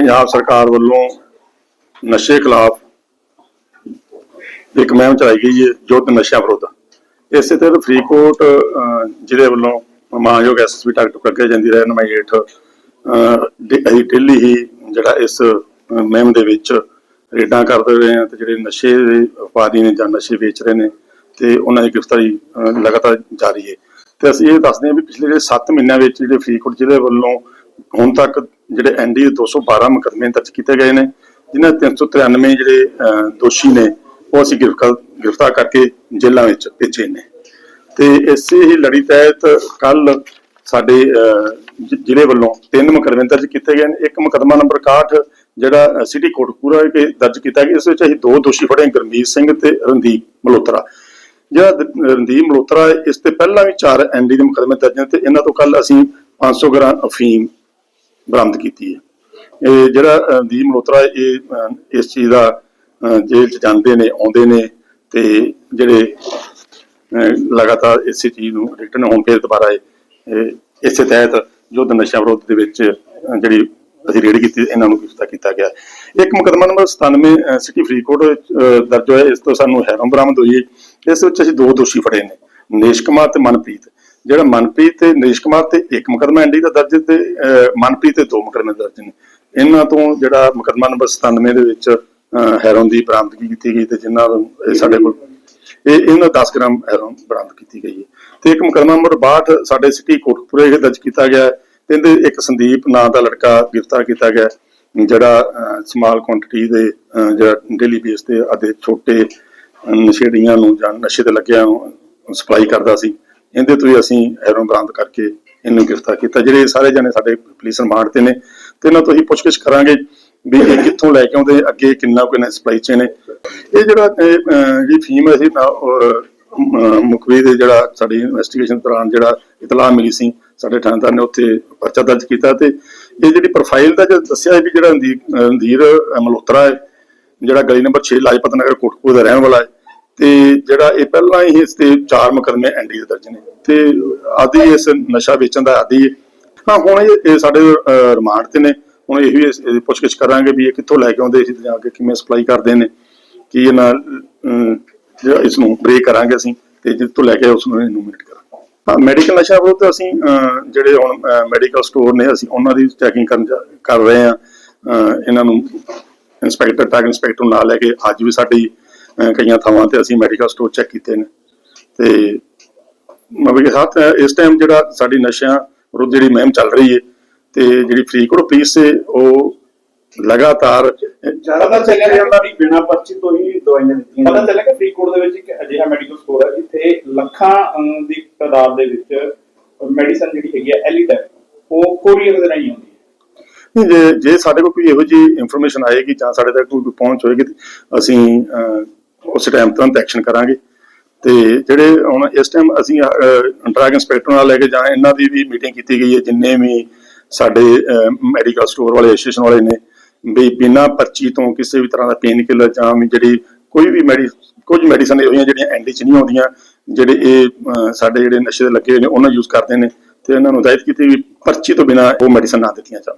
ਪੰਜਾਬ ਸਰਕਾਰ ਵੱਲੋਂ ਨਸ਼ੇ ਖਿਲਾਫ ਇੱਕ ਮੁਹਿੰਮ ਚਲਾਈ ਗਈ ਹੈ ਯੁੱਧ ਨਸ਼ਿਆਂ ਵਿਰੁੱਧ। ਇਸੇ ਤਹਿਤ ਫਰੀਦਕੋਟ ਜ਼ਿਲ੍ਹੇ ਵੱਲੋਂ ਮਾਨਯੋਗ ਐਸਐਸਪੀ ਡਾਕਟਰ ਪ੍ਰਗਿਆ ਜਾਂਦੀ ਰਹਿਨਮਾਈ ਹੇਠ ਅਸੀਂ ਡੇਲੀ ਹੀ ਜਿਹੜਾ ਇਸ ਅਹ, ਮੁਹਿੰਮ ਦੇ ਵਿੱਚ ਰੇਡਾਂ ਕਰਦੇ ਰਹੇ ਹਾਂ ਤੇ ਜਿਹੜੇ ਨਸ਼ੇ ਦੇ ਉਪਾਦੀ ਨੇ ਜਾਂ ਨਸ਼ੇ ਵੇਚ ਰਹੇ ਨੇ ਤੇ ਉਹਨਾਂ ਦੀ ਗ੍ਰਿਫਤਾਰੀ ਲਗਾਤਾਰ ਜਾਰੀ ਹੈ। ਤੇ ਅਸੀਂ ਇਹ ਦੱਸਦੇ ਹਾਂ ਵੀ ਪਿਛਲੇ ਜਿਹੜੇ 7 ਮਹੀਨਿਆਂ ਵਿੱਚ ਜਿਹੜੇ ਫਰੀਦਕੋਟ ਜ਼ਿਲ੍ਹੇ ਵੱਲੋਂ ਹੁਣ ਤੱਕ ਜਿਹੜੇ ਐਨਡੀ 212 ਮੁਕੱਦਮੇ ਦਰਜ ਕੀਤੇ ਗਏ ਨੇ ਜਿਨ੍ਹਾਂ 393 ਜਿਹੜੇ ਅਹ, ਦੋਸ਼ੀ ਨੇ ਉਹ ਅਸੀਂ ਗ੍ਰਿਫਤਾਰ ਗ੍ਰਿਫਤਾਰ ਕਰਕੇ ਜੇਲ੍ਹਾਂ ਵਿੱਚ ਭੇਜੇ ਨੇ। ਤੇ ਇਸੇ ਹੀ ਲੜੀ ਤਹਿਤ ਕੱਲ ਸਾਡੇ ਜ਼ਿਲ੍ਹੇ ਵੱਲੋਂ ਤਿੰਨ ਮੁਕੱਦਮੇ ਦਰਜ ਕੀਤੇ ਗਏ ਨੇ। ਇੱਕ ਮੁਕੱਦਮਾ ਨੰਬਰ 61 ਜਿਹੜਾ ਸਿਟੀ ਕੋਟਕਪੂਰਾ ਵਿਖੇ ਦਰਜ ਕੀਤਾ ਗਿਆ ਇਸ ਵਿੱਚ ਅਸੀਂ ਦੋ ਦੋਸ਼ੀ ਫੜੇ ਗੁਰਮੀਤ ਸਿੰਘ ਤੇ ਰਣਦੀਪ ਮਲਹੋਤਰਾ ਜਿਹੜਾ ਰਣਦੀਪ ਮਲੋਤਰਾ ਇਸ ਤੇ ਪਹਿਲਾਂ ਵੀ ਚਾਰ ਐਨਡੀ ਦੇ ਮੁਕੱਦਮੇ ਦਰਜ ਨੇ ਤੇ ਇਹਨਾਂ ਤੋਂ ਕੱਲ ਅਸੀਂ 500 ਗ੍ਰਾਮ ਅਫੀਮ ਬਰਾਮਦ ਕੀਤੀ ਹੈ। ਇਹ ਜਿਹੜਾ ਦੀ ਰਣਦੀਪ ਮਲਹੋਤਰਾ ਇਹ ਇਸ ਚੀਜ਼ ਦਾ ਅਹ, ਜੇਲ੍ਹ ਚ ਜਾਂਦੇ ਨੇ ਆਉਂਦੇ ਨੇ ਤੇ ਜਿਹੜੇ ਲਗਾਤਾਰ ਇਸੇ ਚੀਜ਼ ਨੂੰ ਰਿਟਰਨ ਹੋਣ ਫਿਰ ਦੁਬਾਰਾ ਇਹ ਇਸੇ ਤਹਿਤ ਯੁੱਧ ਨਸ਼ਾ ਵਿਰੋਧ ਦੇ ਵਿੱਚ ਜਿਹੜੀ ਅਸੀਂ ਰੇਡ ਕੀਤੀ ਇਹਨਾਂ ਨੂੰ ਗ੍ਰਿਫਤਾਰ ਕੀਤਾ ਗਿਆ। ਇੱਕ ਮੁਕਦਮਾ ਨੰਬਰ 97 ਸਿਟੀ ਫਰੀਦਕੋਟ ਦਰਜ ਹੋਇਆ ਇਸ ਤੋਂ ਸਾਨੂੰ ਹੈਰੋਂ ਬਰਾਮਦ ਹੋਈ ਹੈ। ਇਸ ਵਿੱਚ ਅਸੀਂ ਦੋ ਦੋਸ਼ੀ ਫੜੇ ਨੇ ਨੇਸ਼ ਕੁਮਾਰ ਤੇ ਮਨਪ੍ਰੀਤ। ਜਿਹੜਾ ਮਨਪ੍ਰੀਤ ਤੇ ਨਰੇਸ਼ ਕੁਮਾਰ ਤੇ ਇੱਕ ਮੁਕਦਮਾ ਐਂਡੀ ਦਾ ਦਰਜ ਤੇ ਮਨਪ੍ਰੀਤ ਤੇ ਦੋ ਮੁਕਦਮੇ ਦਰਜ ਨੇ। ਇਹਨਾਂ ਤੋਂ ਜਿਹੜਾ ਮੁਕਦਮਾ ਨੰਬਰ 97 ਦੇ ਵਿੱਚ ਹੈਰੋਨ ਦੀ ਬਰਾਮਦਗੀ ਕੀਤੀ ਗਈ ਤੇ ਜਿਨ੍ਹਾਂ ਨੂੰ ਇਹ ਸਾਡੇ ਕੋਲ ਇਹ ਇਹਨਾਂ 10 ਗ੍ਰਾਮ ਹੈਰੋਨ ਬਰਾਮਦ ਕੀਤੀ ਗਈ ਹੈ। ਤੇ ਇੱਕ ਮੁਕੱਦਮਾ ਨੰਬਰ 62 ਸਾਡੇ ਸਿਟੀ ਕੋਟਪੁਰੇ ਵਿਖੇ ਦਰਜ ਕੀਤਾ ਗਿਆ ਤੇ ਇਹਦੇ ਇੱਕ ਸੰਦੀਪ ਨਾਂ ਦਾ ਲੜਕਾ ਗ੍ਰਿਫਤਾਰ ਕੀਤਾ ਗਿਆ ਹੈ, ਜਿਹੜਾ ਸਮਾਲ ਕੁਆਂਟੀਟੀ ਦੇ ਅਹ, ਜਿਹੜਾ ਡੇਲੀ ਬੇਸ ਤੇ ਅਤੇ ਛੋਟੇ ਨਸ਼ੇੜੀਆਂ ਨੂੰ ਜਾਂ ਨਸ਼ੇ ਤੇ ਲੱਗਿਆ ਨੂੰ ਸਪਲਾਈ ਕਰਦਾ ਸੀ। ਇਹਦੇ ਤੋਂ ਹੀ ਅਸੀਂ ਹੈਰੋਨ ਬਰਾਮਦ ਕਰਕੇ ਇਹਨੂੰ ਗ੍ਰਿਫਤਾਰ ਕੀਤਾ। ਜਿਹੜੇ ਸਾਰੇ ਜਣੇ ਸਾਡੇ ਪੁਲਿਸ ਰਿਮਾਂਡ ਤੇ ਨੇ ਤੇ ਇਹਨਾਂ ਤੋਂ ਹੀ ਪੁੱਛਗਿੱਛ ਕਰਾਂਗੇ ਵੀ ਇਹ ਕਿੱਥੋਂ ਲੈ ਕੇ ਆਉਂਦੇ ਅੱਗੇ ਕਿੰਨਾ ਕੋਈ ਨੇ ਸਪਲਾਈ ਚੇਨ ਹੈ। ਇਹ ਜਿਹੜਾ ਇਹ, ਜਿਹੜੀ ਫੀਮ ਹੈ ਸੀ ਮੁਖਬਰੀ ਦੇ ਜਿਹੜਾ ਸਾਡੀ ਇਨਵੈਸਟੀਗੇਸ਼ਨ ਦੌਰਾਨ ਜਿਹੜਾ ਇਤਲਾਹ ਮਿਲੀ ਸੀ ਸਾਡੇ ਥਾਣੇਦਾਰ ਨੇ ਉੱਥੇ ਪਰਚਾ ਦਰਜ ਕੀਤਾ ਤੇ ਇਹ ਜਿਹੜੀ ਪ੍ਰੋਫਾਈਲ ਦਾ ਜੋ ਦੱਸਿਆ ਵੀ ਜਿਹੜਾ ਰਣਦੀਪ- ਅਹ, ਰਣਧੀਰ ਮਲਹੋਤਰਾ ਹੈ ਜਿਹੜਾ ਗਲੀ ਨੰਬਰ 6 ਲਾਜਪਤ ਨਗਰ ਕੋਟਕਪੂਰ ਦਾ ਰਹਿਣ ਵਾਲਾ ਹੈ ਤੇ ਜਿਹੜਾ ਇਹ ਪਹਿਲਾਂ ਹੀ ਇਸ ਤੇ ਚਾਰ ਮੁਕੱਦਮੇ ਐਨਡੀ ਦੇ ਦਰਜ ਨੇ ਤੇ ਆਦੀ ਇਸ ਨਸ਼ਾ ਵੇਚਣ ਦਾ ਆਦੀ ਹੈ ਹਾਂ ਹੁਣ ਇਹ ਇਹ ਸਾਡੇ ਰਿਮਾਂਡ ਤੇ ਨੇ। ਹੁਣ ਇਹ ਵੀ ਪੁੱਛਗਿੱਛ ਕਰਾਂਗੇ ਵੀ ਇਹ ਕਿੱਥੋਂ ਲੈ ਕੇ ਆਉਂਦੇ ਸੀ ਤੇ ਜਾਂ ਕੇ ਕਿਵੇਂ ਸਪਲਾਈ ਕਰਦੇ ਨੇ ਕੀ ਇਹਨਾਂ ਅਮ, ਜਿਹੜਾ ਇਸ ਨੂੰ ਬ੍ਰੇਕ ਕਰਾਂਗੇ ਅਸੀਂ ਤੇ ਜਿੱਥੋਂ ਲੈ ਕੇ ਉਸ ਨੂੰ ਇਨੂਮਰੇਟ ਕਰਾਂਗੇ। ਹਾਂ ਮੈਡੀਕਲ ਨਸ਼ਾ ਵਿਰੁੱਧ ਅਸੀਂ ਜਿਹੜੇ ਹੁਣ ਮੈਡੀਕਲ ਸਟੋਰ ਨੇ ਅਸੀਂ ਉਹਨਾਂ ਦੀ ਚੈਕਿੰਗ ਕਰਨ ਕਰ ਰਹੇ ਹਾਂ। ਇਹਨਾਂ ਨੂੰ ਇੰਸਪੈਕਟਰ ਟੈਗ ਇੰਸਪੈਕਟਰ ਨੂੰ ਨਾਲ ਲੈ ਕੇ ਅੱਜ ਵੀ ਸਾਡੀ ਕਈਆਂ ਥਾਵਾਂ ਤੇ ਅਸੀਂ ਮੈਡੀਕਲ ਸਟੋਰ ਚੈੱਕ ਕੀਤੇ ਨੇ। ਤੇ ਮਤਲਬ ਕਿ ਸਾਥ ਇਸ ਟਾਈਮ ਜਿਹੜਾ ਸਾਡੀ ਨਸ਼ਿਆਂ ਵਿਰੁੱਧ ਜਿਹੜੀ ਮੁਹਿੰਮ ਚੱਲ ਰਹੀ ਹੈ ਤੇ ਜਿਹੜੀ ਫਰੀਦਕੋਟ ਪੁਲਿਸ ਹੈ ਉਹ ਲਗਾਤਾਰ ਪਤਾ ਚੱਲਿਆ ਜਾਂਦਾ ਵੀ ਬਿਨਾਂ ਪਰਚੀ ਤੋਂ ਹੀ ਦਵਾਈਆਂ ਦਿੱਤੀਆਂ ਪਤਾ ਚੱਲਿਆ ਕਿ ਫਰੀਦਕੋਟ ਦੇ ਵਿੱਚ ਇੱਕ ਅਜਿਹਾ ਮੈਡੀਕਲ ਸਟੋਰ ਹੈ ਜਿੱਥੇ ਲੱਖਾਂ ਦੀ ਤਾਦਾਦ ਦੇ ਵਿੱਚ ਮੈਡੀਸਨ ਜਿਹੜੀ ਹੈਗੀ ਹੈ। ਐਲੀਟੈਕ ਉਹ ਕੋਰੀਅਰ ਦੇ ਰਾਹੀਂ ਆਉਂਦੀ ਹੈ। ਜੇ ਜੇ ਸਾਡੇ ਕੋਲ ਕੋਈ ਇਹੋ ਜਿਹੀ ਇਨਫੋਰਮੇਸ਼ਨ ਆਏਗੀ ਜਾਂ ਸਾਡੇ ਤੱਕ ਕੋਈ ਪਹੁੰਚ ਹੋਏਗੀ ਅਸੀਂ ਉਸ ਟਾਈਮ ਤੁਰੰਤ ਐਕਸ਼ਨ ਕਰਾਂਗੇ। ਤੇ ਜਿਹੜੇ ਹੁਣ ਇਸ ਟਾਈਮ ਅਸੀਂ ਡਰੱਗ ਇੰਸਪੈਕਟਰ ਨਾਲ ਲੈ ਕੇ ਜਾਂ ਇਹਨਾਂ ਦੀ ਵੀ ਮੀਟਿੰਗ ਕੀਤੀ ਗਈ ਹੈ, ਜਿੰਨੇ ਵੀ ਸਾਡੇ ਮੈਡੀਕਲ ਸਟੋਰ ਵਾਲੇ ਐਸੋਸੀਏਸ਼ਨ ਵਾਲੇ ਨੇ, ਵੀ ਬਿਨਾਂ ਪਰਚੀ ਤੋਂ ਕਿਸੇ ਵੀ ਤਰ੍ਹਾਂ ਦਾ ਪੇਨ ਕਿਲਰ ਜਾਂ ਵੀ ਜਿਹੜੀ ਕੋਈ ਵੀ ਮੈਡੀ ਕੁਝ ਮੈਡੀਸਨ ਇਹੋ ਜਿਹੀਆਂ ਜਿਹੜੀਆਂ ਐਂਟੀ ਚ ਨਹੀਂ ਆਉਂਦੀਆਂ, ਜਿਹੜੇ ਇਹ ਸਾਡੇ ਜਿਹੜੇ ਨਸ਼ੇ ਦੇ ਲੱਗੇ ਹੋਏ ਨੇ, ਉਹਨਾਂ ਯੂਜ਼ ਕਰਦੇ ਨੇ, ਤੇ ਇਹਨਾਂ ਨੂੰ ਹਦਾਇਤ ਕੀਤੀ ਵੀ ਪਰਚੀ ਤੋਂ ਬਿਨਾਂ ਉਹ ਮੈਡੀਸਨ ਨਾ ਦਿੱਤੀਆਂ ਜਾਣ।